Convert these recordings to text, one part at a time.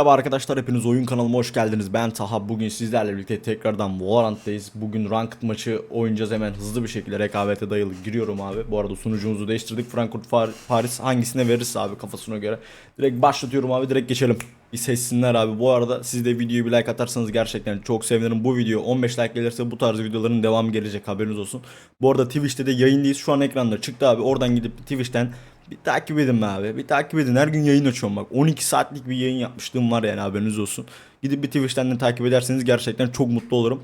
Merhaba arkadaşlar hepiniz oyun kanalıma hoş geldiniz. Ben Taha. Bugün sizlerle birlikte tekrardan Valorant'tayız. Bugün ranked maçı oynayacağız hemen hızlı bir şekilde rekabete dayalı giriyorum abi. Bu arada sunucumuzu değiştirdik. Frankfurt Paris hangisine verirse abi kafasına göre. Direkt başlatıyorum abi direkt geçelim. Bir sessinler abi. Bu arada siz de videoyu bir like atarsanız gerçekten çok sevinirim. Bu video 15 like gelirse bu tarz videoların devamı gelecek haberiniz olsun. Bu arada Twitch'te de yayındayız. Şu an ekranda çıktı abi. Oradan gidip Twitch'ten bir takip edin abi. Bir takip edin. Her gün yayın açıyorum bak. 12 saatlik bir yayın yapmışlığım var yani haberiniz olsun. Gidip bir Twitch'ten de takip ederseniz gerçekten çok mutlu olurum.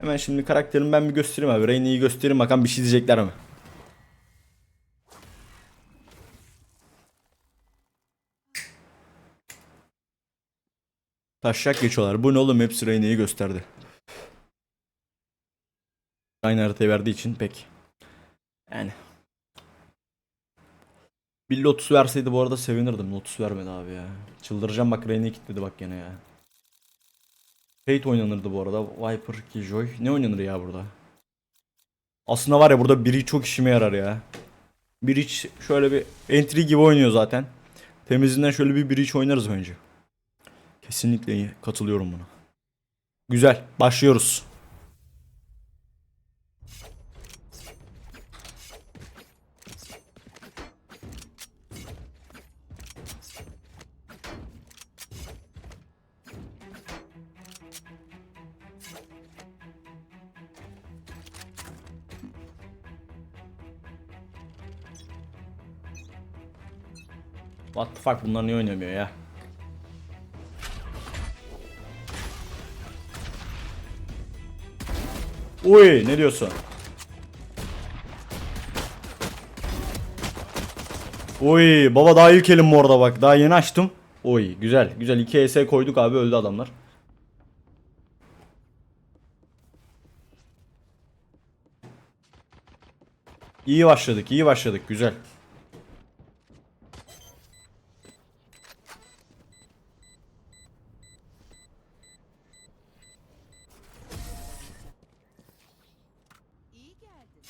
Hemen şimdi karakterimi ben bir göstereyim abi. Reyne'yi göstereyim bakalım bir şey diyecekler mi? Taşak geçiyorlar. Bu ne oğlum hepsi Reyne'yi gösterdi. Aynı haritayı verdiği için pek. Yani. Bir Lotus verseydi bu arada sevinirdim. Lotus vermedi abi ya. Çıldıracağım bak Reyne'yi kilitledi bak gene ya. Fate oynanırdı bu arada. Viper, Killjoy. Ne oynanır ya burada? Aslında var ya burada biri çok işime yarar ya. Bridge şöyle bir entry gibi oynuyor zaten. Temizinden şöyle bir bridge oynarız önce. Kesinlikle. Katılıyorum buna. Güzel. Başlıyoruz. Fuck bunlar niye oynamıyor ya? Uy ne diyorsun? Uy baba daha ilk elim orada bak daha yeni açtım. Uy güzel güzel 2 ES koyduk abi öldü adamlar. İyi başladık iyi başladık güzel.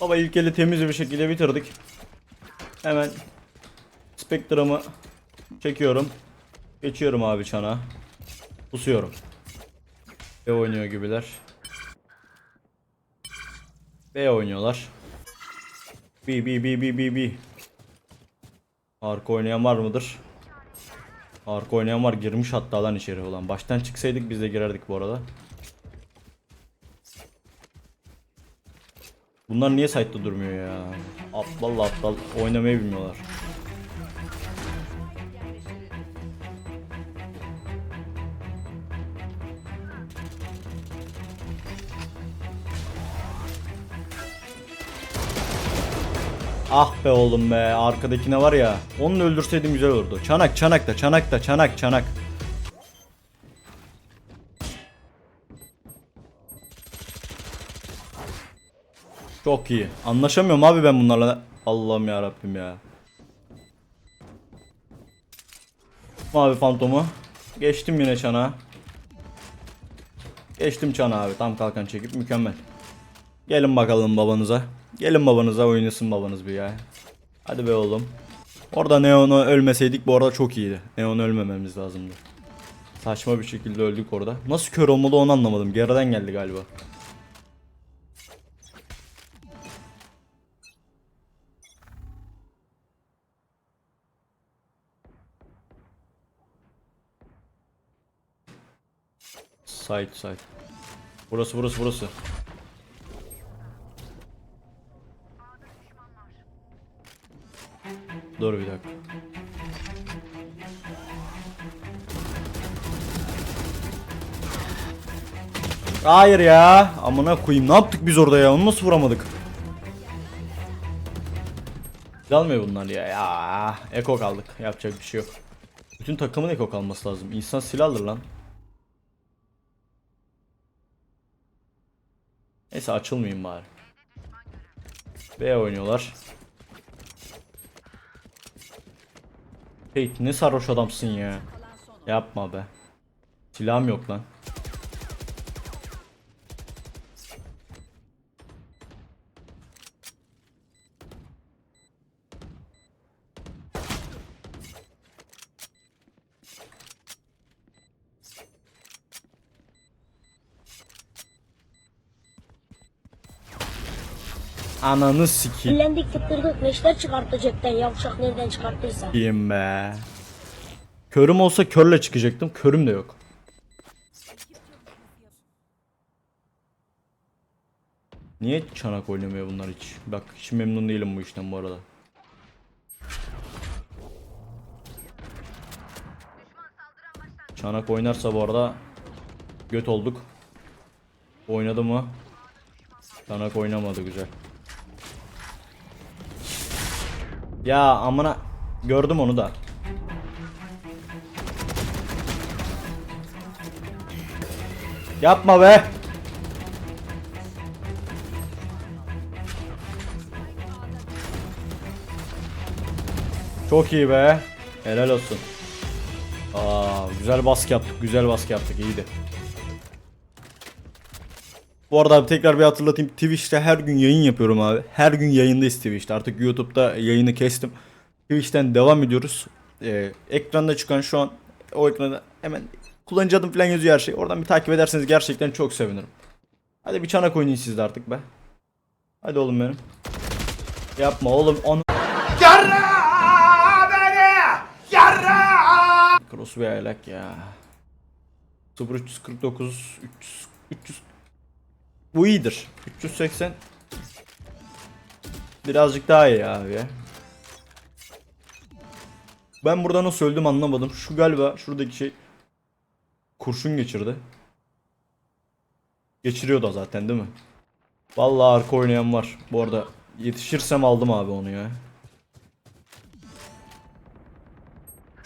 Baba ilk eli temiz bir şekilde bitirdik. Hemen Spectre'ımı çekiyorum. Geçiyorum abi çana. Pusuyorum. B oynuyor gibiler. B oynuyorlar. B B B B B B. Arka oynayan var mıdır? Arka oynayan var girmiş hatta lan içeri olan. Baştan çıksaydık biz de girerdik bu arada. Bunlar niye site'da durmuyor ya? Aptal aptal oynamayı bilmiyorlar. Ah be oğlum be arkadakine var ya onu öldürseydim güzel olurdu. Çanak çanak da çanak da çanak çanak. Çok iyi. Anlaşamıyorum abi ben bunlarla. Allah'ım ya Rabbim ya. Mavi fantomu. Geçtim yine çana. Geçtim çana abi. Tam kalkan çekip mükemmel. Gelin bakalım babanıza. Gelin babanıza oynasın babanız bir ya. Hadi be oğlum. Orada Neon'u ölmeseydik bu arada çok iyiydi. Neon ölmememiz lazımdı. Saçma bir şekilde öldük orada. Nasıl kör olmadı onu anlamadım. Geriden geldi galiba. Side side. Burası burası burası. Dur bir dakika. Hayır ya. Amına koyayım. Ne yaptık biz orada ya? Onu nasıl vuramadık? Almıyor bunlar ya. Ya eko kaldık. Yapacak bir şey yok. Bütün takımın eko kalması lazım. İnsan silah alır lan. Neyse açılmayayım bari. B oynuyorlar. Hey ne sarhoş adamsın ya. Yapma be. Silahım yok lan. Ananı sikeyim Dillendik tıktırdık neşter çıkarttı cepten yavşak nereden çıkarttıysa. be. Körüm olsa körle çıkacaktım. Körüm de yok. Niye çanak oynamıyor bunlar hiç? Bak hiç memnun değilim bu işten bu arada. Çanak oynarsa bu arada göt olduk. Oynadı mı? Çanak oynamadı güzel. Ya amına gördüm onu da. Yapma be. Çok iyi be. Helal olsun. Aa, güzel baskı yaptık. Güzel baskı yaptık. iyiydi. Bu arada abi tekrar bir hatırlatayım. Twitch'te her gün yayın yapıyorum abi. Her gün yayındayız Twitch'te. Artık YouTube'da yayını kestim. Twitch'ten devam ediyoruz. Ee, ekranda çıkan şu an o ekranda hemen kullanıcı adım falan yazıyor her şey. Oradan bir takip ederseniz gerçekten çok sevinirim. Hadi bir çanak oynayın siz de artık be. Hadi oğlum benim. Yapma oğlum onu. Cross ve aylak ya. 0349 300 300 Bu iyidir. 380 Birazcık daha iyi abi. Ben burada nasıl öldüm anlamadım. Şu galiba şuradaki şey kurşun geçirdi. Geçiriyor da zaten değil mi? Vallahi arka oynayan var. Bu arada yetişirsem aldım abi onu ya.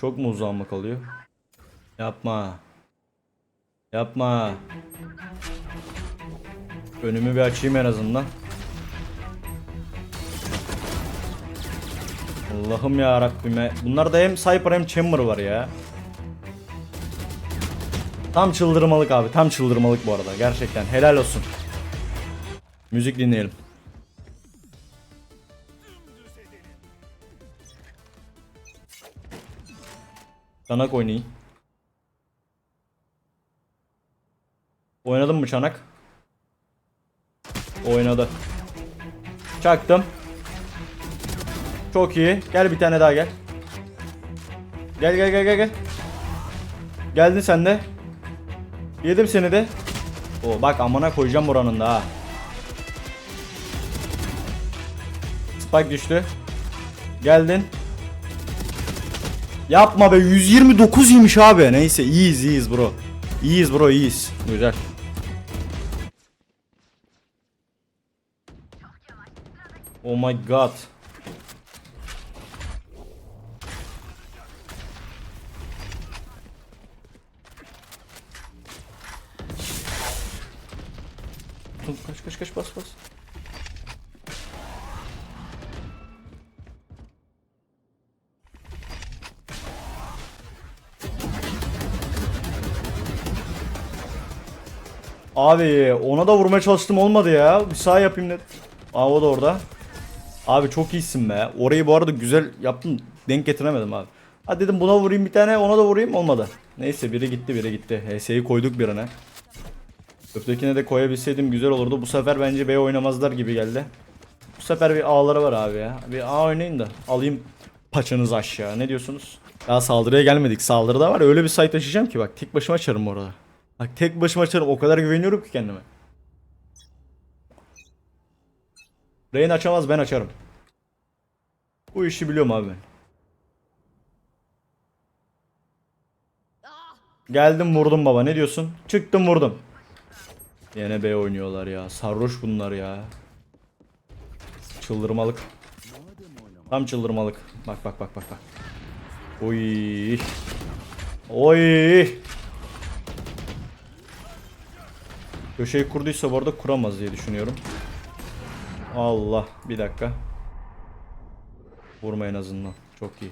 Çok mu uzanma kalıyor? Yapma. Yapma. Önümü bir açayım en azından. Allah'ım ya Rabbime. Bunlarda hem Cypher hem Chamber var ya. Tam çıldırmalık abi. Tam çıldırmalık bu arada. Gerçekten. Helal olsun. Müzik dinleyelim. Çanak oynayın. Oynadın mı çanak? Oynadı. Çaktım. Çok iyi. Gel bir tane daha gel. Gel gel gel gel gel. Geldin sen de. Yedim seni de. O bak amına koyacağım buranın da ha. Spike düştü. Geldin. Yapma be 129 iyiymiş abi. Neyse iyiyiz iyiyiz bro. İyiyiz bro iyiyiz. Güzel. Oh my god. Kaç kaç kaç bas bas. Abi ona da vurmaya çalıştım olmadı ya. Bir sağ yapayım dedim. Aa o da orada. Abi çok iyisin be. Orayı bu arada güzel yaptın. Denk getiremedim abi. Hadi dedim buna vurayım bir tane ona da vurayım olmadı. Neyse biri gitti biri gitti. HS'yi koyduk birine. Ötekine de koyabilseydim güzel olurdu. Bu sefer bence B oynamazlar gibi geldi. Bu sefer bir A'ları var abi ya. Bir A oynayın da alayım paçanızı aşağı. Ne diyorsunuz? Daha saldırıya gelmedik. Saldırıda var öyle bir site açacağım ki bak tek başıma açarım orada. Bak tek başıma açarım. O kadar güveniyorum ki kendime. Rain açamaz ben açarım. Bu işi biliyorum abi ben. Geldim vurdum baba ne diyorsun? Çıktım vurdum. Yine B oynuyorlar ya. Sarhoş bunlar ya. Çıldırmalık. Tam çıldırmalık. Bak bak bak bak bak. Oy. Oy. Köşeyi kurduysa bu arada kuramaz diye düşünüyorum. Allah bir dakika. Vurma en azından. Çok iyi.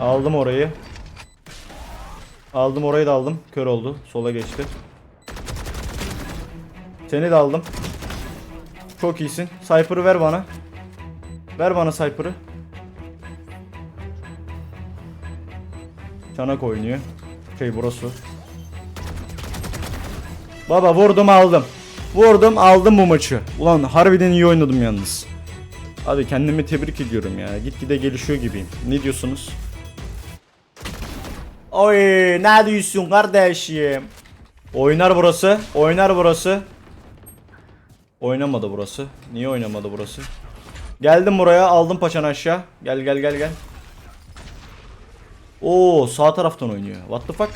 Aldım orayı. Aldım orayı da aldım. Kör oldu. Sola geçti. Seni de aldım. Çok iyisin. Cypher'ı ver bana. Ver bana Cypher'ı. Çanak oynuyor. Şey burası. Baba vurdum aldım. Vurdum aldım bu maçı. Ulan harbiden iyi oynadım yalnız. Hadi kendimi tebrik ediyorum ya. Gitgide gelişiyor gibiyim. Ne diyorsunuz? Oy ne diyorsun kardeşim? Oynar burası. Oynar burası. Oynamadı burası. Niye oynamadı burası? Geldim buraya aldım paçanı aşağı. Gel gel gel gel. Oo sağ taraftan oynuyor. What the fuck?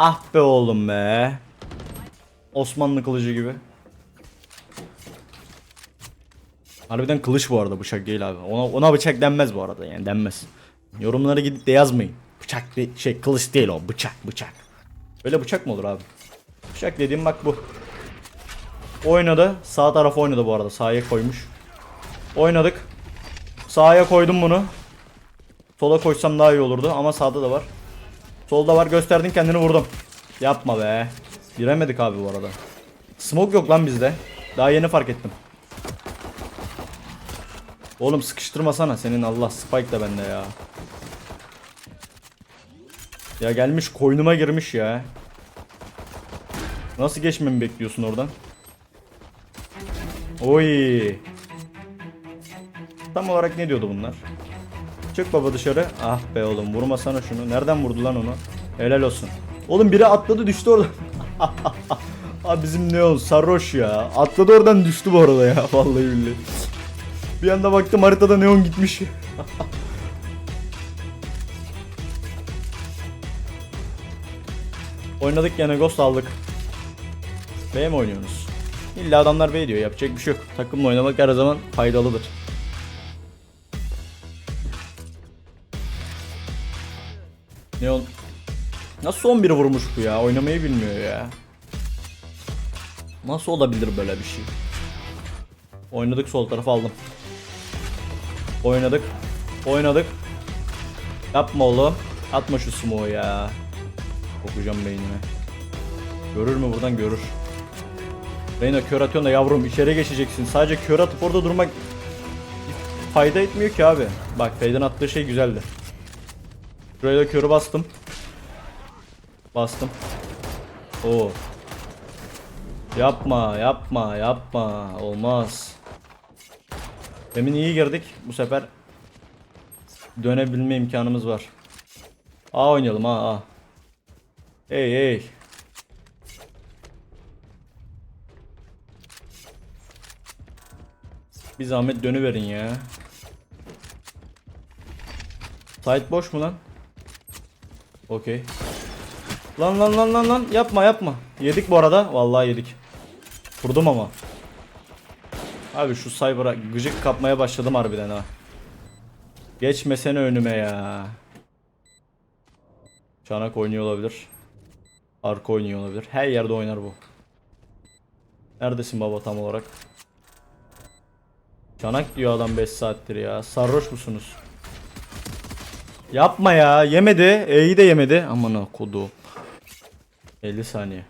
Ah be oğlum be. Osmanlı kılıcı gibi. Harbiden kılıç bu arada bıçak değil abi. Ona, ona bıçak denmez bu arada yani denmez. Yorumlara gidip de yazmayın. Bıçak de, şey kılıç değil o bıçak bıçak. Öyle bıçak mı olur abi? Bıçak dediğim bak bu. Oynadı. Sağ taraf oynadı bu arada. Sağa koymuş. Oynadık. Sağa koydum bunu. Sola koysam daha iyi olurdu ama sağda da var. Solda var gösterdin kendini vurdum. Yapma be. Giremedik abi bu arada. Smoke yok lan bizde. Daha yeni fark ettim. Oğlum sıkıştırmasana senin Allah spike da bende ya. Ya gelmiş koynuma girmiş ya. Nasıl geçmemi bekliyorsun oradan? Oy. Tam olarak ne diyordu bunlar? Çık baba dışarı. Ah be oğlum vurmasana şunu. Nereden vurdu lan onu? Helal olsun. Oğlum biri atladı düştü oradan. Abi bizim Neon sarhoş ya. Atladı oradan düştü bu arada ya. Vallahi billahi. Bir anda baktım haritada Neon gitmiş. Oynadık gene Ghost aldık. B mi oynuyorsunuz? İlla adamlar B diyor yapacak bir şey yok. Takımla oynamak her zaman faydalıdır. Neon Nasıl 11 vurmuş bu ya? Oynamayı bilmiyor ya. Nasıl olabilir böyle bir şey? Oynadık sol tarafa aldım. Oynadık. Oynadık. Yapma oğlum. Atma şu smoke'u ya. Kokacağım beynime. Görür mü buradan görür. Reyna kör atıyorsun da yavrum içeri geçeceksin. Sadece kör atıp orada durmak fayda etmiyor ki abi. Bak Fade'in attığı şey güzeldi. Şuraya körü bastım. Bastım. Oo. Yapma, yapma, yapma. Olmaz. Demin iyi girdik. Bu sefer dönebilme imkanımız var. A oynayalım A A. Hey hey. Bir zahmet dönüverin ya. Site boş mu lan? Okey. Lan lan lan lan lan yapma yapma. Yedik bu arada. Vallahi yedik. Vurdum ama. Abi şu Cyber'a gıcık kapmaya başladım harbiden ha. Geçmesene önüme ya. Çanak oynuyor olabilir. Arka oynuyor olabilir. Her yerde oynar bu. Neredesin baba tam olarak? Çanak diyor adam 5 saattir ya. Sarhoş musunuz? Yapma ya. Yemedi. E'yi de yemedi. Aman ha kodu. 50 saniye.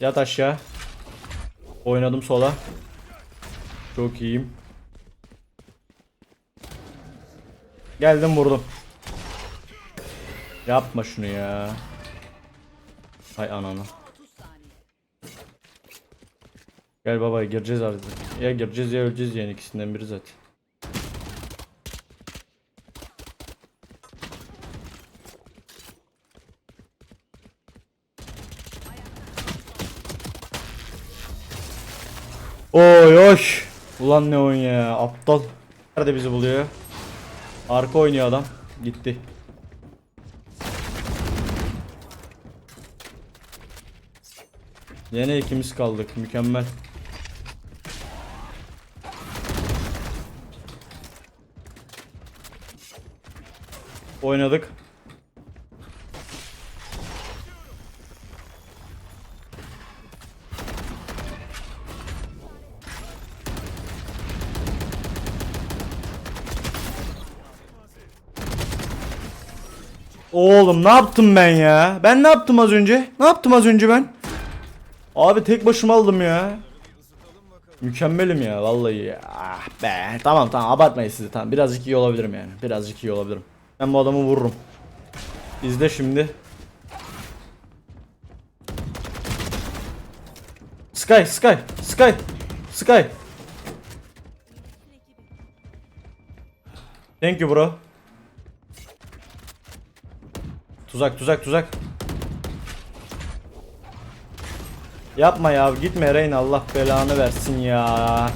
Yat aşağı. Oynadım sola. Çok iyiyim. Geldim vurdum. Yapma şunu ya. Hay ananı. Gel baba gireceğiz artık. Ya gireceğiz ya öleceğiz yani ikisinden biri zaten. Oy oy. Ulan ne oyun ya aptal. Nerede bizi buluyor? Arka oynuyor adam. Gitti. Yine ikimiz kaldık. Mükemmel. Oynadık. Oğlum ne yaptım ben ya? Ben ne yaptım az önce? Ne yaptım az önce ben? Abi tek başıma aldım ya. Mükemmelim ya vallahi ya. Ah be. Tamam tamam abartmayın sizi tamam. Birazcık iyi olabilirim yani. Birazcık iyi olabilirim. Ben bu adamı vururum. İzle şimdi. Sky, Sky, Sky, Sky. Thank you bro. Tuzak, tuzak, tuzak. Yapma ya, gitme Reyna Allah belanı versin ya.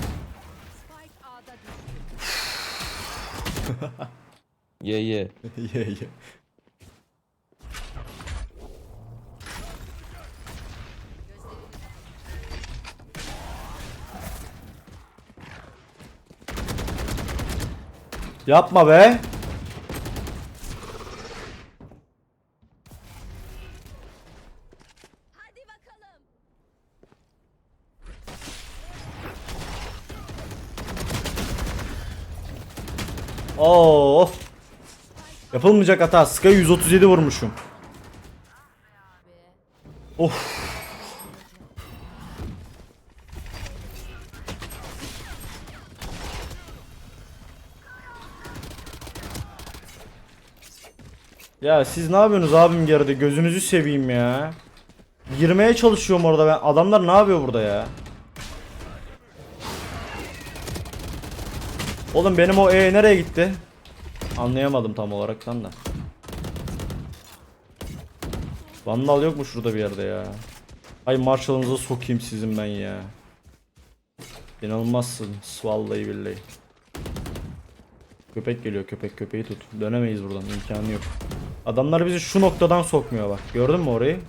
Ye ye. Ye, ye. Yapma be. Oo, of. Yapılmayacak hata. Sky 137 vurmuşum. Of. Ya siz ne yapıyorsunuz abim geride? Gözünüzü seveyim ya. Girmeye çalışıyorum orada ben. Adamlar ne yapıyor burada ya? Oğlum benim o E nereye gitti? Anlayamadım tam olaraktan da. Vandal yok mu şurada bir yerde ya? Ay Marshall'ınıza sokayım sizin ben ya. İnanılmazsınız vallahi billahi. Köpek geliyor köpek köpeği tut. Dönemeyiz buradan imkanı yok. Adamlar bizi şu noktadan sokmuyor bak. Gördün mü orayı?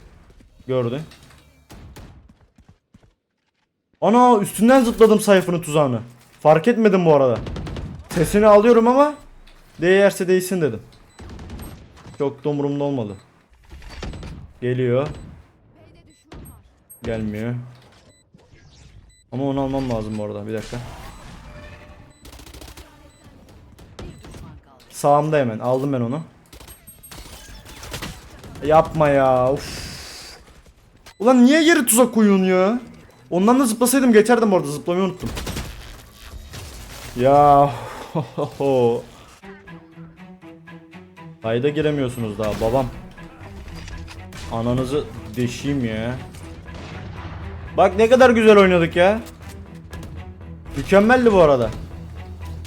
Gördü. Ana üstünden zıpladım sayfanın tuzağını. Fark etmedim bu arada. Sesini alıyorum ama değerse değsin dedim. Çok da umurumda olmadı. Geliyor. Gelmiyor. Ama onu almam lazım bu arada. Bir dakika. Sağımda hemen. Aldım ben onu. Yapma ya. Uf. Ulan niye geri tuzak koyuyorsun ya? Ondan da zıplasaydım geçerdim orada. Zıplamayı unuttum. Ya. Kayda giremiyorsunuz daha babam. Ananızı deşeyim ya. Bak ne kadar güzel oynadık ya. Mükemmeldi bu arada.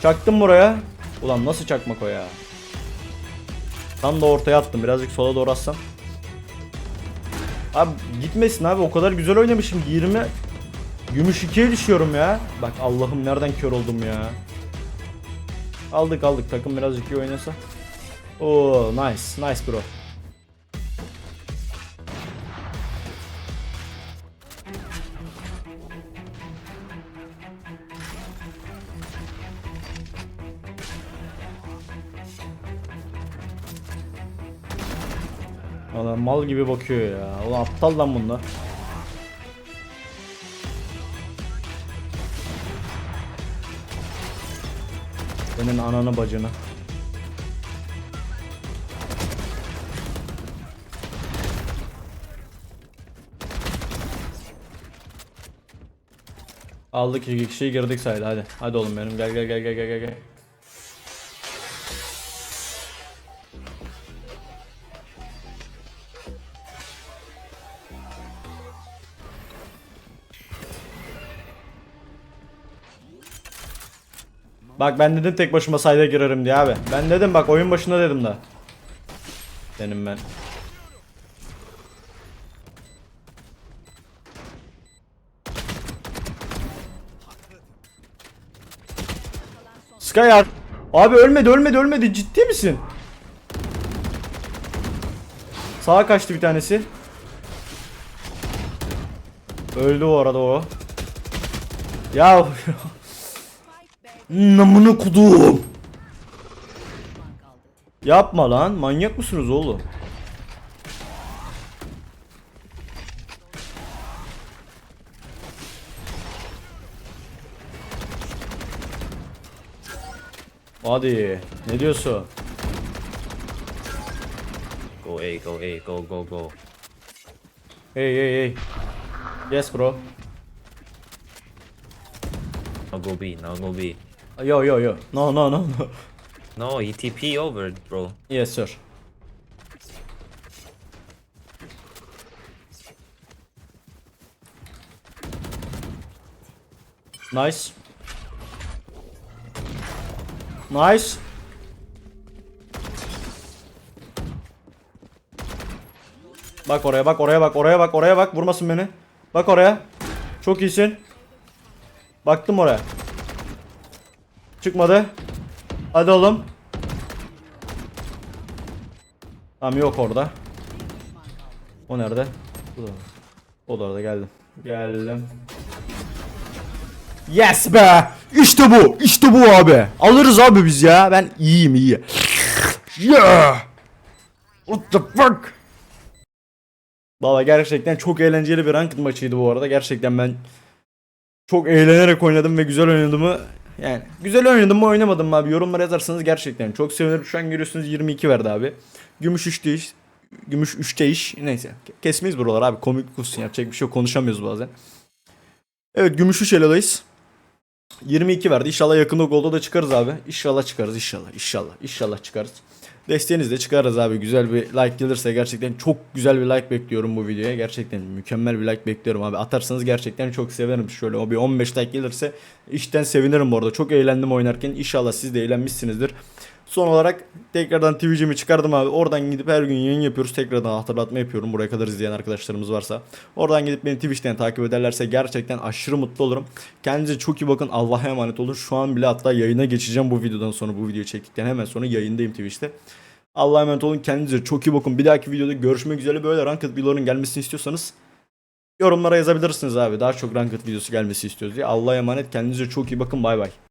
Çaktım buraya. Ulan nasıl çakmak o ya? Tam da ortaya attım. Birazcık sola doğru atsam. Abi gitmesin abi. O kadar güzel oynamışım. 20 Gümüş 2'ye düşüyorum ya. Bak Allah'ım nereden kör oldum ya. Aldık aldık. Takım birazcık iyi oynasa. Oo nice. Nice bro. Valla mal gibi bakıyor ya. Ulan aptal lan bunlar. Senin ananı bacını. Aldık iki kişiyi girdik saydı hadi. Hadi oğlum benim gel gel gel gel gel gel. Bak ben dedim tek başıma sayda girerim diye abi. Ben dedim bak oyun başında dedim de. Benim ben. Skyar. Abi ölmedi ölmedi ölmedi ciddi misin? Sağa kaçtı bir tanesi. Öldü o arada o. Ya Namını kudum. Yapma lan. Manyak mısınız oğlum? Hadi. Ne diyorsun? A, go A, go, go, go. Hey hey hey. Yes bro. Now go B, now go B. Yo yo yo. No no no no. No, he TP over, bro. Yes sir. Nice. Nice. Bak oraya bak oraya bak oraya bak oraya bak vurmasın beni. Bak oraya. Çok iyisin. Baktım oraya. Çıkmadı. Hadi oğlum. Tamam yok orada. O nerede? O da orada geldim. Geldim. Yes be! İşte bu! İşte bu abi! Alırız abi biz ya. Ben iyiyim iyi. Yeah! What the fuck? Valla gerçekten çok eğlenceli bir ranked maçıydı bu arada. Gerçekten ben çok eğlenerek oynadım ve güzel oynadığımı yani güzel oynadım mı oynamadım mı abi yorumlara yazarsanız gerçekten çok sevinirim. Şu an görüyorsunuz 22 verdi abi. Gümüş 3'te iş. Gümüş 3'te iş. Neyse kesmeyiz buralar abi komik kusun yapacak bir şey yok konuşamıyoruz bazen. Evet gümüş 3 eladayız. 22 verdi. İnşallah yakında golda da çıkarız abi. İnşallah çıkarız inşallah. İnşallah. İnşallah çıkarız. Desteğinizle çıkarız abi. Güzel bir like gelirse gerçekten çok güzel bir like bekliyorum bu videoya. Gerçekten mükemmel bir like bekliyorum abi. Atarsanız gerçekten çok sevinirim. Şöyle o bir 15 like gelirse işten sevinirim bu arada. Çok eğlendim oynarken. İnşallah siz de eğlenmişsinizdir. Son olarak tekrardan Twitch'imi çıkardım abi. Oradan gidip her gün yayın yapıyoruz. Tekrardan hatırlatma yapıyorum. Buraya kadar izleyen arkadaşlarımız varsa. Oradan gidip beni Twitch'ten takip ederlerse gerçekten aşırı mutlu olurum. Kendinize çok iyi bakın. Allah'a emanet olun. Şu an bile hatta yayına geçeceğim bu videodan sonra. Bu videoyu çektikten hemen sonra yayındayım Twitch'te. Allah'a emanet olun. Kendinize çok iyi bakın. Bir dahaki videoda görüşmek üzere. Böyle Ranked videoların gelmesini istiyorsanız yorumlara yazabilirsiniz abi. Daha çok Ranked videosu gelmesi istiyoruz diye. Allah'a emanet. Kendinize çok iyi bakın. Bay bay.